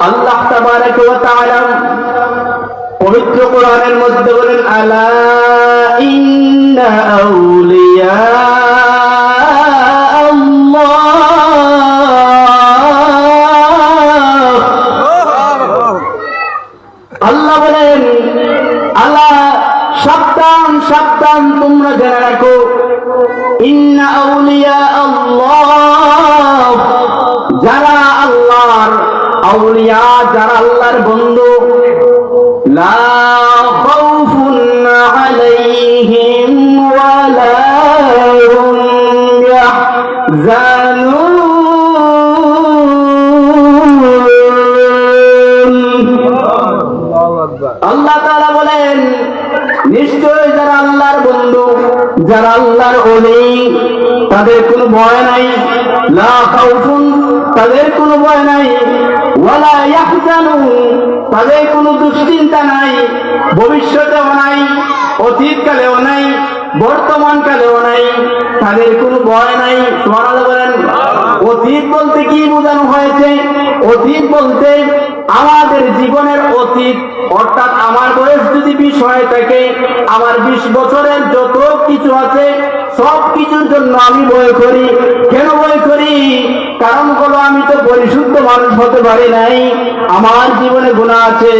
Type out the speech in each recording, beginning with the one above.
আল্লাহ পবিত্র কোরআনের মধ্যে বলেন আলা আল্লাহ। বলেন আল্লাহ সাবধান সাবধান তোমরা জেনে রাখো আউলিয়া যারা আল্লাহর বন্ধু। আল্লাহ তাআলা বলেন নিশ্চয় যারা আল্লাহর বন্ধু, যারা আল্লাহর ওলি, তাদের কোনো ভয় নাই। খাউফুন, তাদের কোনো ভয় নাই। তাদের কোন দুশ্চিন্তা নাই, ভবিষ্যতেও নাই, অতীতকালেও নাই বর্তমান কালেও নাই তাদের কোনো ভয় নাই। বলেন, অতীত বলতে কি বোঝানো হয়েছে? অতীত বলতে আমাদের জীবনের অতীত, অর্থাৎ আমার বয়স যদি বিশ হয়ে থাকে, আমার বিশ বছরের যত কিছু আছে, সব কিছুর জন্য আমি ভয় করি। কেন ভয় করি? কারণ হলো আমি তো পরিশুদ্ধ মানুষ হতে পারি নাই। আমার জীবনে গুণা আছে,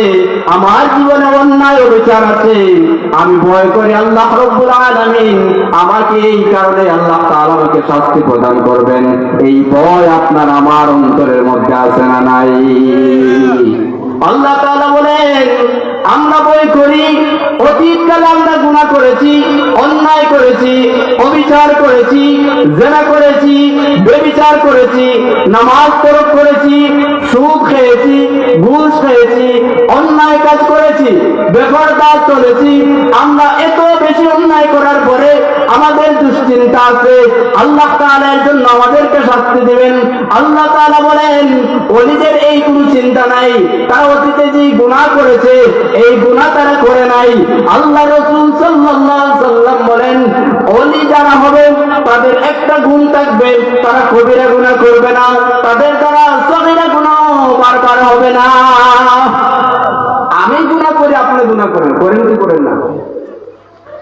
আমার জীবনে অন্যায় অবিচার আছে। আমি ভয় করি আল্লাহ রব্বুল আলামিন। আমাকে এই কারণে আল্লাহ তাআলা আমাকে শাস্তি প্রদান করবেন। এই ভয় আপনার আমার অন্তরের মধ্যে আছে না নাই? আল্লাহ বলেন, আমরা বই করি আমরা গুনাহ করেছি, অন্যায় করেছি, অবিচার করেছি, জেনা করেছি, বেবিচার করেছি, নামাজ তরক করেছি, সুদ খেয়েছি, ঘুষ খেয়েছি, অন্যায় কাজ করেছি বেপরদার চলেছি, আমরা এত বেশি অন্যায় করার পরে আমাদের দুশ্চিন্তা আছে আল্লাহ তাআলার জন্য আমাদেরকে শাস্তি দেবেন। আল্লাহ তাআলা বলেন অলিদের এই কোনো চিন্তা নাই। তারা অতীতে যে গুনাহ করেছে, এই গুনাহ তারা করে নাই। আল্লাহ রসুল আলাইহি সাল্লাম বলেন অলি যারা হবে, তাদের একটা গুণ থাকবে, তারা কবিরা গুনাহ করবে না, তাদের দ্বারা সগীরা গুনাহ বারবার হবে না। আমি গুনাহ করি, আপনি গুনাহ করেন। করেন কি করেন না?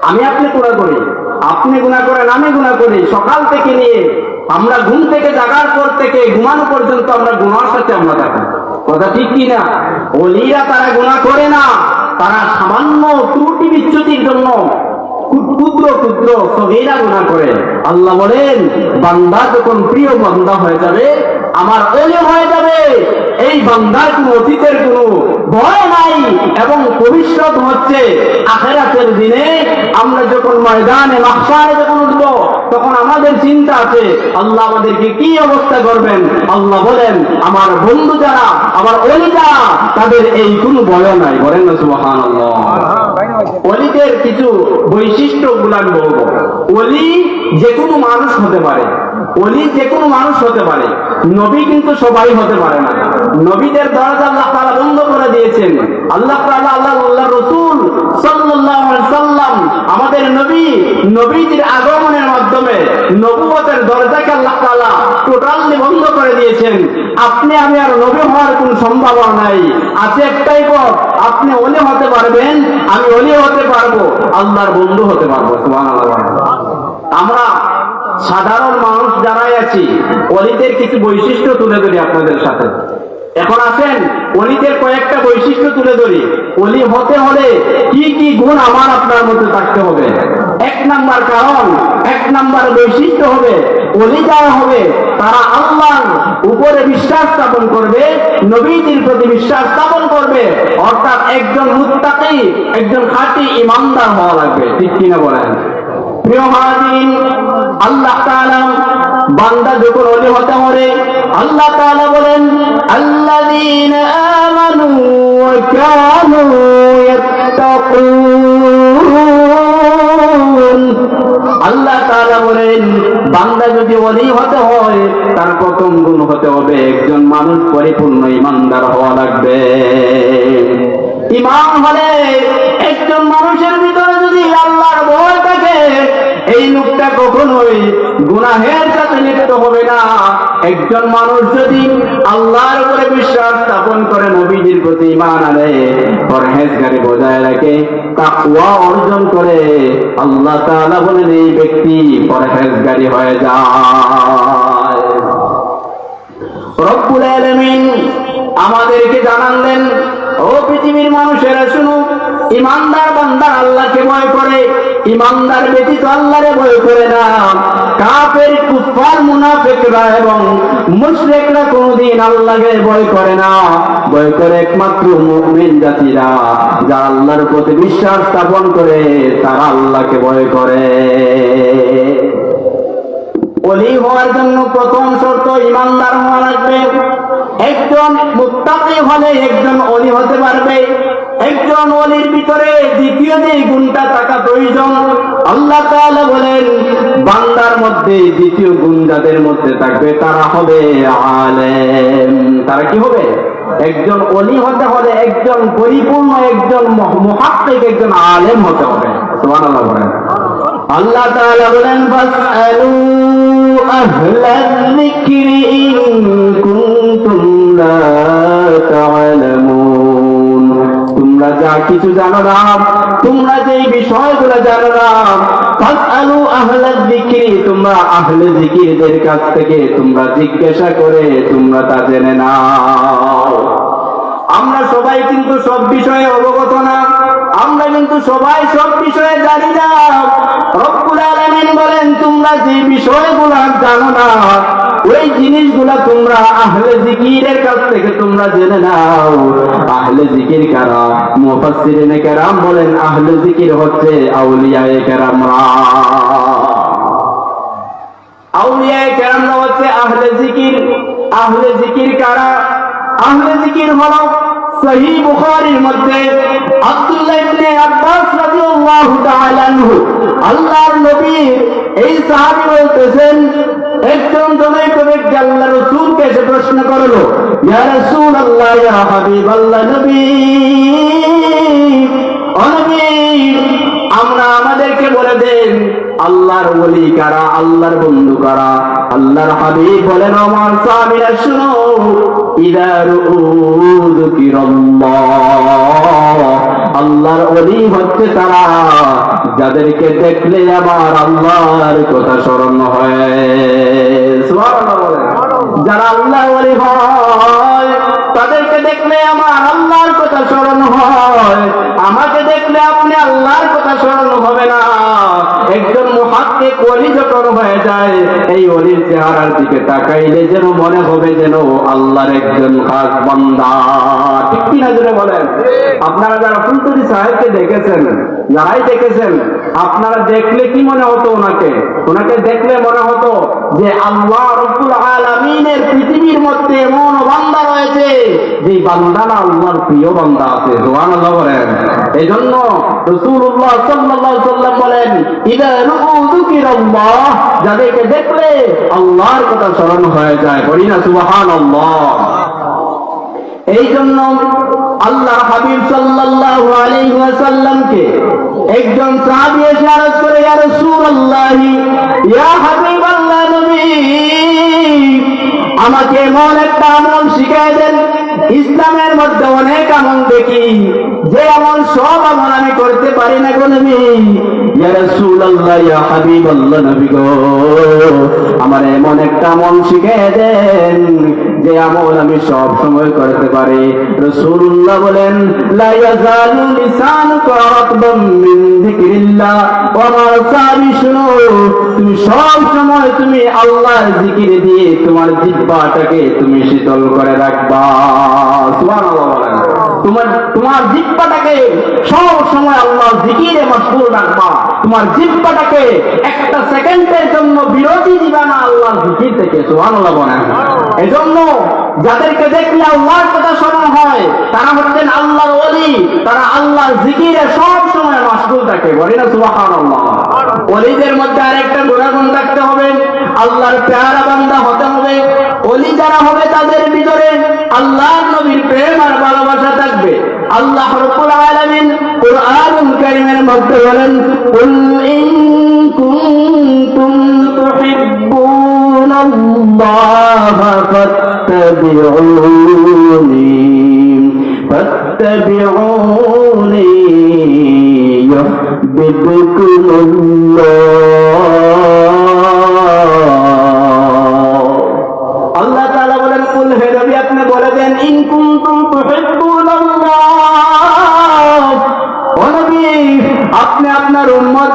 আমি আপনি গুণা করি আপনি গুণা করেন, আমি গুণা করি। সকাল থেকে নিয়ে আমরা ঘুম থেকে জাগার পর থেকে ঘুমানো পর্যন্ত আমরা গুণার সাথে আমরা থাকি। কথা ঠিক কি না? অলিরা তারা গুণা করে না, তারা সামান্য ত্রুটি ক্ষু- ক্ষুদ্র ক্ষুদ্র সহিরা গুণা করে। আল্লাহ বলেন, বান্দা যখন প্রিয় বান্দা হয়ে যাবে, আমার অলি হয়ে যাবে। এই বান্দার কোন অতীতের কোন ভয় নাই এবং ভবিষ্যৎ হচ্ছে আখেরাতের দিনে আমরা যখন ময়দানে মাসায় যখন উঠব তখন আমাদের চিন্তা আছে, আল্লাহ আমাদেরকে কি অবস্থা করবেন? আল্লাহ বলেন, আমার বন্ধু যারা, আমার অলি তাদের এই কোনো ভয় নাই, বলেন না সুহান অলিদের কিছু বৈশিষ্ট্য গুলান বলব। অলি যে কোনো মানুষ হতে পারে অলি যে কোনো মানুষ হতে পারে। নবী কিন্তু সবাই হতে পারে না। নবীদের দরজা আল্লাহ তাআলা বন্ধ করে দিয়েছেন। আল্লাহ তাআলা আল্লাহ আল্লাহ রসুল সাল্লাম আমাদের নবী, নবীদের আগমনের মাধ্যমে নবুয়তের দরজাকে আল্লাহ তাআলা টোটালি বন্ধ করে দিয়েছেন। আপনি আমি আর নবী হওয়ার কোন সম্ভাবনা নাই। আছে একটাই পথ, আপনি অলি হতে পারবেন, আমি অলি হতে পারব, আল্লাহর বন্ধু হতে পারব। আমরা সাধারণ মানুষ যারাই আছি অলিদের কিছু বৈশিষ্ট্য তুলে ধরি আপনাদের সাথে। এখন আসেন অলিদের কয়েকটা বৈশিষ্ট্য তুলে ধরি। অলি হতে হলে কি কি গুণ আমার আপনার মধ্যে থাকতে হবে? এক নাম্বার কারণ, এক নাম্বার বৈশিষ্ট্য হবে, অলি যারা হবে, তারা আল্লাহ উপরে বিশ্বাস স্থাপন করবে, নবীজির প্রতি বিশ্বাস স্থাপন করবে। অর্থাৎ একজন মুত্তাকি, একজন খাঁটি ইমানদার হওয়া লাগবে। ঠিক কিনা বলেন? আল্লাহ বান্দা যখন হতে আল্লাহ বলেন, আল্লাযীনা আল্লাহ বলেন, বান্দা যদি অলি হতে হয়, তার প্রথম গুণ হতে হবে একজন মানুষ পরিপূর্ণ ইমানদার হওয়া লাগবে। ইমান হলে একজন মানুষের ভিতরে কখনোই গুনাহের সাথে লিপ্ত হবে না। একজন মানুষ যদি আল্লাহর উপরে বিশ্বাস স্থাপন করে, নবীজির প্রতি ইমান আনে, পরহেজগারি বজায় রাখে, তাকওয়া অর্জন করে, আল্লাহ তাআলা বলেন, এই ব্যক্তি পরহেজগারি হয়ে যায়। রব্বুল আলামিন আমাদেরকে জানালেন, ও পৃথিবীর মানুষেরা শুনো ইমানদার বান্দার আল্লাহকে ভয় করে, ইমানদার ব্যতীত আল্লাহরে ভয় করে না। কাফের কুফার মুনাফিকরা এবং মুশরিকরা কোনদিন আল্লাহকে ভয় করে না। ভয় করে একমাত্র মুমিন জাতিরা, যারা আল্লাহর প্রতি বিশ্বাস স্থাপন করে, তারা আল্লাহকে ভয় করে। অলি হওয়ার জন্য প্রথম শর্ত ইমানদার হওয়া লাগবে। একজন মুত্তাকি হলে একজন অলি হতে পারবে। একজন অলির ভিতরে দ্বিতীয় যে গুণটা থাকা প্রয়োজন। আল্লাহ তাআলা বলেন, বান্দার মধ্যে দ্বিতীয় গুণ যাদের মধ্যে থাকবে, তারা হবে আলেম। তারা কি হবে? একজন অলি হতে হলে একজন পরিপূর্ণ, একজন মহাত্মিক একজন আলেম হতে হবে। সুবহানাল্লাহ বলেন। আল্লাহ তাআলা বলেন, ফাসআলু আহলাল যিকরি ইন কুনতুম তোমরা যা কিছু জানো না, তোমরা যেই বিষয়গুলো জানো না, ফাসআলু আহলাল যিকরি, তোমরা আহলে যিকিরদের কাছ থেকে তোমরা জিজ্ঞাসা করে তোমরা তা জেনে নাও। আমরা সবাই কিন্তু সব বিষয়ে অবগত না, আমরা কিন্তু সবাই সব বিষয়ে জানি না। রব্বুল আলামিন বলেন, তোমরা যে বিষয়গুলো জানো না ওই জিনিসগুলা তোমরা আহলে জিকিরের কাছ থেকে তোমরা জেনে নাও। আহলে জিকির কারা? মুফাসসিরিনে কেরাম বলেন, আহলে জিকির হচ্ছে আউলিয়ায়ে কেরামরা। আউলিয়ায়ে কেরামরা হচ্ছে আহলে জিকির। আহলে জিকির কারা? আহলে জিকির হলো সহি বুখারীর মধ্যে আব্দুল্লাহ ইবনে আব্বাস রাদিয়াল্লাহু তাআলা আনহু, আল্লাহর নবী এই সাহাবী বলতেছেন, একজন জনৈক ব্যক্তি আল্লাহ রাসূলকে এসে প্রশ্ন করল, ইয়া রাসূলুল্লাহ, ইয়া হাবিবাল্লাহ নবী, ও নবী, আমরা আমাদেরকে বলে দেন আল্লাহর ওলি কারা, আল্লাহর বন্ধু কারা? আল্লাহর হাবিব বলেন, আমার সাহাবীরা, শুনো, ইদা আল্লাহর ওলি হচ্ছে তারা যাদেরকে দেখলে আমার আল্লাহর কথা স্মরণ হয়। যারা আল্লাহ ওলি হয়, তাদেরকে দেখলে আমার আল্লাহর কথা স্মরণ হয়। আমাকে দেখলে আপনি আল্লাহর কথা স্মরণ হবে না। একজন মহাত্মে অলি যখন হয়ে যায়, এই অলির চেহারার দিকে তাকাইলে যেন মনে হবে যেন আল্লাহর একজন খাস বান্দা। ঠিক কিনা যেন বলেন? আপনারা যারা ফুলতুরি সাহেবকে দেখেছেন যারাই দেখেছেন, আপনারা দেখলে কি মনে হতো ওনাকে? ওনাকে দেখলে মনে হতো যে আল্লাহ রব্বুল আলামিনের পৃথিবীর মধ্যে এমন বান্দা রয়েছে যে বান্দা না আল্লাহর প্রিয় বান্দা আছে, সুবহানাল্লাহ বলেন। এজন্য রাসূলুল্লাহ সাল্লাল্লাহু আলাইহি সাল্লাম বলেন যাদেরকে দেখলে আল্লাহর কথা স্মরণ হয়ে যায়। না, সুবহানাল্লাহ। এই জন্য আল্লাহ হাবিব সাল্লাল্লাহু আলাইহি ওয়াসাল্লামকে একজন সাহাবী এসে করে, ইয়া রাসূলুল্লাহ, ইয়া আমাকে এমন একটা আমল শিখাই দেন। ইসলামের মধ্যে অনেক আমল দেখি, যে আমল সব আমল আমি করতে পারি না গো ইয়া গো, আমার এমন একটা আমল শিখাই দেন। যে আমল আমি সব সময় করতে পারি। রাসূলুল্লাহ বলেন তুমি সব সময় তুমি আল্লাহর জিকির দিয়ে তোমার জিহ্বাটাকে তুমি শীতল করে রাখবা। তোমার তোমার জিহ্বাটাকে সব সময় আল্লাহ জিকিরে মশগুল রাখবা। তোমার জিহ্বাটাকে একটা সেকেন্ডের জন্য বিরতি দিবা না আল্লাহ জিকির থেকে, সুবহানাল্লাহ বলেন। এজন্য যাদেরকে দেখলে আল্লাহর কথা স্মরণ হয়, তারা হচ্ছেন আল্লাহর ওলি, তারা আল্লাহর জিকিরে সব সময় মাসগুল থাকে, বলি না সুবহানাল্লাহ? ওলিদের মধ্যে আরেকটা গুণাগুণ রাখতে হবে, আল্লাহর পেয়ারা বান্দা হতে হবে। ওলি যারা হবে তাদের ভিতরে আল্লাহর নবীর প্রেম আর ভালোবাসা থাকবে। আল্লাহ রাব্বুল আলামিন কুরআনুল কারীমের মধ্যে বলেন কুল ইন কুনতুম তুহিব্বুনাল্লাহ فاتبعوني فاتبعوني يحببكم الله আল্লাহ তাআলা বলেন কুল হে নবী আপনি বলে দেন ইন কুনতুম তুহিব্বুনাল্লাহ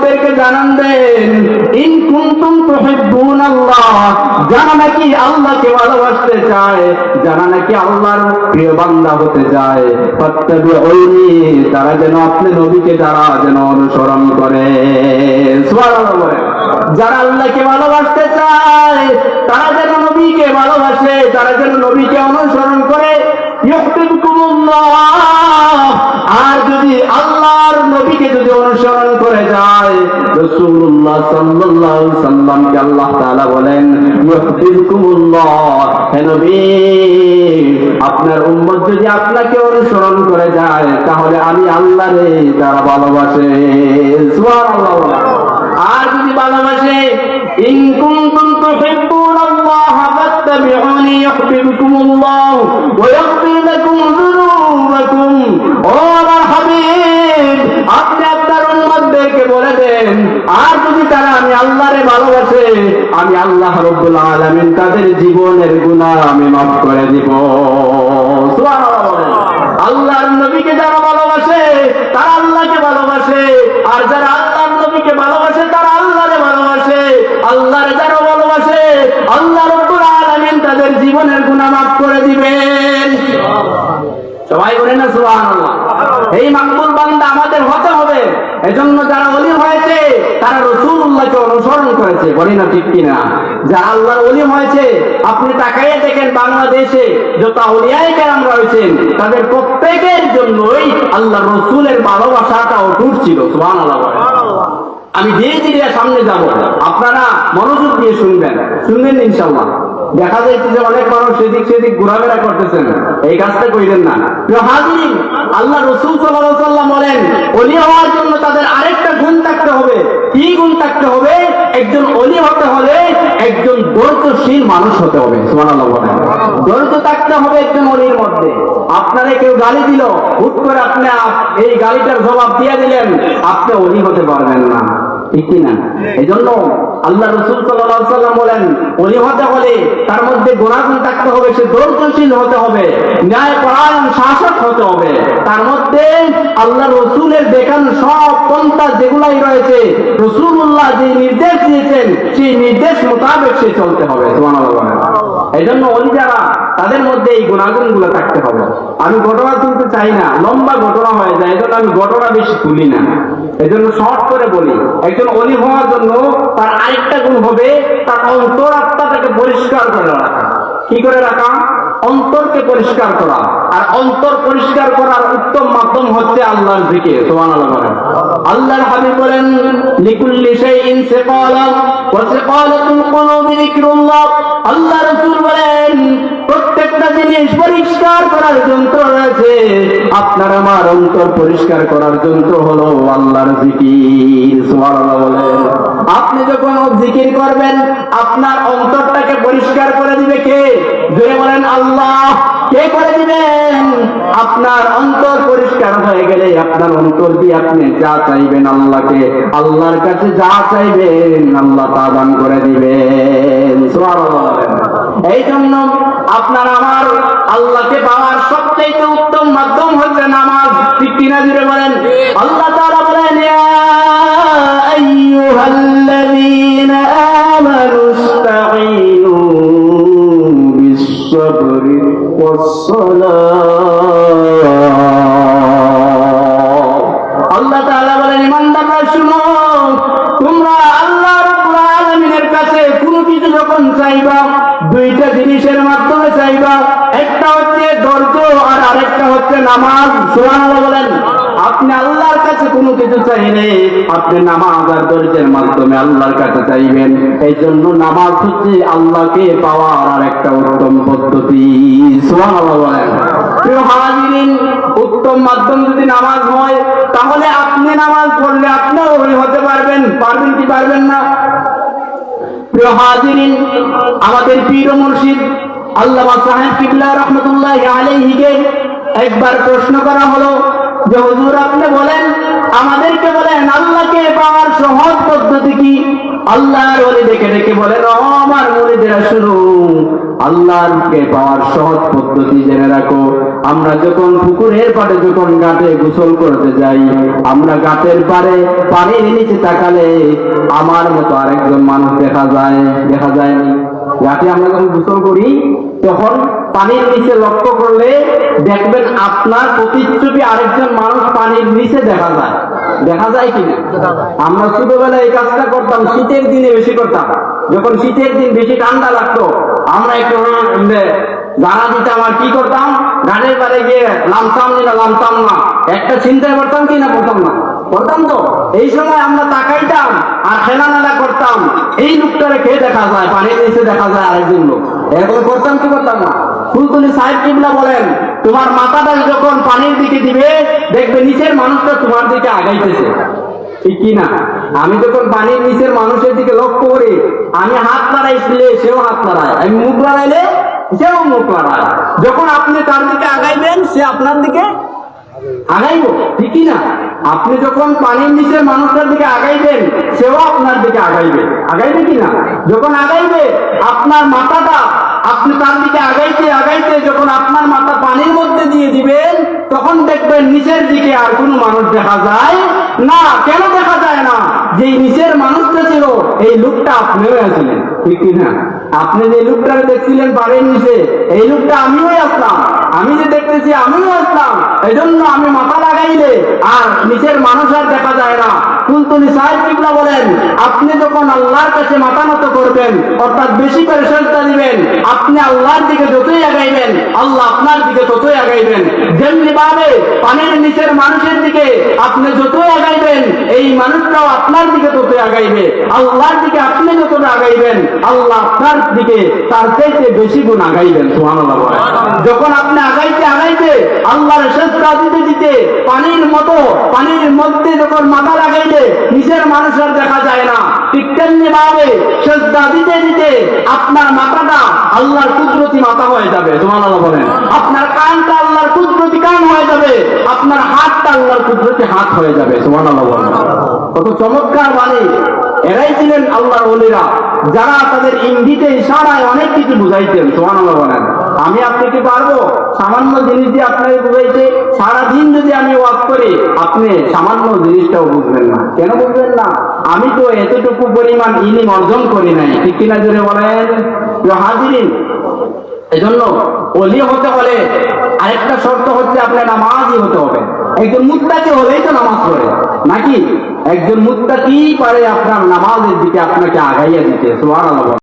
উম্মতদেরকে জানান দেন, ইন কুনতুম তুহিব্বুনাল্লাহ যারা নাকি আল্লাহকে ভালোবাসতে চায়, যারা নাকি আল্লাহর প্রিয় বান্দা হতে চায়, ফাত্তাবিউনি, তারা যেন আপনি নবীকে যারা যেন অনুসরণ করে। যারা আল্লাহকে ভালোবাসতে চায়, তারা যেন নবীকে ভালোবাসে, তারা যেন নবীকে অনুসরণ করে। ইউহিব্বুকুমুল্লাহ। আপনার উম্মত যদি আপনাকে অনুসরণ করে যায়, তাহলে আমি আল্লাহরে তারা ভালোবাসে আর যদি ভালোবাসে আপনি আপনার উম্মতদেরকে বলে দেন আর যদি তারা আমি আল্লাহরে ভালোবাসে, আমি আল্লাহ রাব্বুল আলামিন তাদের জীবনের গুনাহ আমি মাফ করে দিব। আল্লাহর নবীকে যারা ভালোবাসে, তারা আল্লাহকে ভালোবাসে। আর যারা আল্লাহর নবীকে ভালোবাসে, তারা আল্লাহরে ভালোবাসে। আল্লাহরে যারা ভালোবাসে, আল্লাহ রব্বুল আলামিন তাদের জীবনের গুনাহ মাফ করে দিবেন। সবাই বলেন না সুবহানাল্লাহ। এই মাকবুল বান্দা আমাদের হতে হবে। এজন্য যারা ওলি হয়েছে তারা রসুল্লাহকে অনুসরণ করেছে। বলি না ঠিক কিনা? যারা আল্লাহর ওলি হয়েছে আপনি তাকাইয়ে দেখেন বাংলাদেশে যত আউলিয়ায় কেরাম রয়েছেন তাদের প্রত্যেকের জন্যই আল্লাহ রসুলের ভালোবাসাটা অটুট ছিল বলেন। আমি ধীরে ধীরে সামনে যাব। আপনারা মনোযোগ দিয়ে শুনবেন। শুনবেন ইনশাল্লাহ দেখা যাচ্ছে যে অনেক মানুষ সেদিক সেদিক ঘোরাফেরা করতেছেন। এই কাজটা কইলেন না। হাজিরিন, আল্লাহ রসুল সাল্লাম বলেন অলি হওয়ার জন্য তাদের আরেকটা গুণ থাকতে হবে। কি গুণ থাকতে হবে? একজন অলি হতে হলে একজন ধৈর্যশীল মানুষ হতে হবে। বলেন। ধৈর্য থাকতে হবে একজন অলির মধ্যে। আপনারে কেউ গালি দিল হুট করে আপনি এই গালিটার জবাব দিয়ে দিলেন আপনি অলি হতে পারবেন না। ন্যায় শাসক হতে হবে। তার মধ্যে আল্লাহ সব যেগুলাই রয়েছে রসুল্লাহ যে নির্দেশ দিয়েছেন, সেই নির্দেশ মোতাবেক সে চলতে হবে। বলেন। এই জন্য অলি যারা তাদের মধ্যে এই গুণাগুণগুলো থাকতে হবে। আমি ঘটনা তুলতে চাই না, লম্বা ঘটনা হয়ে যায়, এজন্য আমি ঘটনা বেশি তুলি না। এজন্য জন্য শর্ট করে বলি, একজন অলি হওয়ার জন্য তার আরেকটা গুণ হবে, তার আত্মাটাকে পরিষ্কার করে রাখা। কি করে রাখা? অন্তরকে পরিষ্কার করা। আর অন্তর পরিষ্কার করার উত্তম মাধ্যম হচ্ছে আল্লাহর দিকে তোমার বলেন। আল্লাহর হাবিব বলেন, লিকুল্লি শাইইন সিকালা ওয়া সিকালাতুল কুলুবি যিকরুল্লাহ। আল্লাহ রাসূল বলেন প্রত্যেকটা জিনিস পরিষ্কার করার যন্ত্র রয়েছে। আপনার আমার অন্তর পরিষ্কার করার যন্ত্র হলো আল্লাহর জিকির আপনি যখন জিকির করবেন, আপনার অন্তরটাকে পরিষ্কার করে দিবে কে? জোরে বলেন, আল্লাহ। কে করে দিবেন? আপনার অন্তর পরিষ্কার হয়ে গেলে আপনার অন্তর দিয়ে আপনি যা চাইবেন আল্লাহকে, আল্লাহর কাছে যা চাইবেন আল্লাহ তা দান করে দিবেন। এই জন্য আপনার আমার আল্লাহকে পাওয়ার সবচেয়ে উত্তম মাধ্যম হচ্ছে নামাজ। ঠিক কিনা জুড়ে বলেন? আল্লাহ তাআলা বলেন, ইয়া আল্লাহ তাআলা বলেন, ইমানদাররা শুনো, তোমরা আল্লাহ কাছে কোনো চাইবা, দুইটা জিনিসের মাধ্যমে চাইবা, একটা হচ্ছে ধৈর্য আর আরেকটা হচ্ছে নামাজ সুবহানাল্লাহ বলেন আপনি আল্লাহর কাছে কোনো কিছু চাইলে আপনি নামাজ আর ধৈর্যের মাধ্যমে আল্লাহর কাছে চাইবেন। এই জন্য নামাজ হচ্ছে আল্লাহকে পাওয়ার আর একটা উত্তম পদ্ধতি। উত্তম মাধ্যম যদি নামাজ হয়, তাহলে আপনি নামাজ পড়লে আপনিও ওই হতে পারবেন। পারবেন কি পারবেন না? প্রিয় হাজিরিন, আমাদের পীর মুর্শিদ আল্লামা সাহেব কিবলা রহমতুল্লাহ আলাইহিকে একবার প্রশ্ন করা হলো যে, হুজুর, আপনি বলেন আমাদেরকে বলেন, আল্লাহকে পাওয়ার সহজ পদ্ধতি কি? আল্লাহর ওলি ডেকে ডেকে বলেন আমার মুরিদেরা শুনো আল্লাহকে পাওয়ার সহজ পদ্ধতি জেনে রাখো। আমরা যখন পুকুরের পাড়ে যখন ঘাটে গোসল করতে যাই, আমরা ঘাটের পাড়ে পানির নিচে তাকালে আমার মতো আরেকজন মানুষ দেখা যায়, দেখা যায়নি। ঘাটে আমরা যখন গোসল করি, তখন পানির নিচে লক্ষ্য করলে দেখবেন আপনার প্রতিচ্ছবি আরেকজন মানুষ পানির নিচে দেখা যায়। দেখা যায় কিনা? আমরা ছোটবেলায় এই কাজটা করতাম, শীতের দিনে বেশি করতাম। যখন শীতের দিন বেশি ঠান্ডা লাগতো, আমরা একটু জানা দিতাম আর কি করতাম? গানের পারে গিয়ে লামসাম না লামসাম না। একটা চিন্তায় করতাম কি না করতাম না। করতাম তো, এই সময় আমরা তাকাইতাম আর খেলা করতাম। এই লোকটারে কে দেখা যায়? পানির নিচে দেখা যায় আরেকজন লোক। এরকম করতাম কি করতাম না? ফুলতুলি সাহেব কিবলা বলেন, তোমার মাথাটা যখন পানির দিকে দিবে, দেখবে নিচের মানুষটা তোমার দিকে আগাইতেছে। ঠিক কি না? আমি যখন পানির নিচের মানুষের দিকে লক্ষ্য করি, আমি হাত লড়াইছিলে সেও হাত লড়ায় আমি মুখ লড়াইলে সেও মুখ লড়ায় যখন আপনি তার দিকে আগাইবেন, সে আপনার দিকে আগাইব? ঠিকই না। আপনি যখন পানির নিচের মানুষটার দিকে আগাইবেন, সেও আপনার দিকে আগাইবে। আগাইবে কি না? যখন আগাইবে, আপনার মাথাটা আপনি তার দিকে আগাইতে আগাইতে যখন আপনার মাথা পানির মধ্যে দিয়ে দিবেন, তখন দেখবেন নিচের দিকে আর কোনো মানুষ দেখা যায় না। কেন দেখা যায় না? যে নিচের মানুষটা ছিল, এই লোকটা আপনিও আছিলেন। ঠিক না? আপনি যে লোকটাকে দেখছিলেন পানির নিচে, এই লোকটা আমিও আসলাম। আমি যে দেখতেছি, আমিও আসলাম। এই জন্য আমি মাথা লাগাইলে আর নিচের মানুষ আর দেখা যায় না। আপনি যখন আল্লাহর কাছে মাথা করবেন, অর্থাৎ বেশি করে দিবেন, আপনি আল্লাহর দিকে যতই আগাইবেন, আল্লাহ আপনার দিকে ততই আগাইবেন যেমনি ভাবে পানির নিচের মানুষের দিকে আপনি আগাইবেন, এই মানুষটাও আপনার দিকে ততই আগাইবে আল্লাহর দিকে আপনি যতটা আগাইবেন, আল্লাহ আপনার দিকে তার চাইতে বেশি গুণ আগাইবেন, সুবহানাল্লাহ বলেন। যখন আপনি আগাইতে আগাইতে আল্লাহর সেজদা দিতে দিতে পানির মতো, পানির মধ্যে যখন মাথা লাগাইলে নিচের মানুষ আর দেখা যায় না। ঠিক তেমনি ভাবে সেজদা দিতে দিতে আপনার মাথাটা আল্লাহর কুদরতি মাথা হয়ে যাবে, সুবহানাল্লাহ বলেন। আপনার কানটা আল্লাহর কুদরতি কান হয়ে যাবে, আপনার হাতটা আল্লাহর কুদরতি হাত হয়ে যাবে, সুবহানাল্লাহ বলেন। কত চমৎকার বাণী। এরাই ছিলেন আল্লাহর ওলিরা, যারা তাদের ইঙ্গিতে, ইশারায় অনেক কিছু বুঝাইতেন, সুবহানাল্লাহ বলেন। আমি আপনি কি পারব, সামান্য জিনিস দিয়ে আপনাকে বুঝাইতে সারাদিন যদি আমি ওয়াজ করি, আপনি সামান্য জিনিসটাও বুঝবেন না। কেন বুঝবেন না? আমি তো এতটুকু পরিমাণ ইলিম অর্জন করি নাই। ঠিক কিনা জোরে বলেন? হাজিরিন, এজন্য অলি হতে হলে আরেকটা শর্ত হচ্ছে আপনার নামাজই হতে হবে। একজন মুত্তাকি হলেই তো নামাজ পড়ে। নাকি? একজন মুত্তাকি পারে আপনার নামাজের দিকে আপনাকে আগাইয়া দিতে। সুবহানাল্লাহ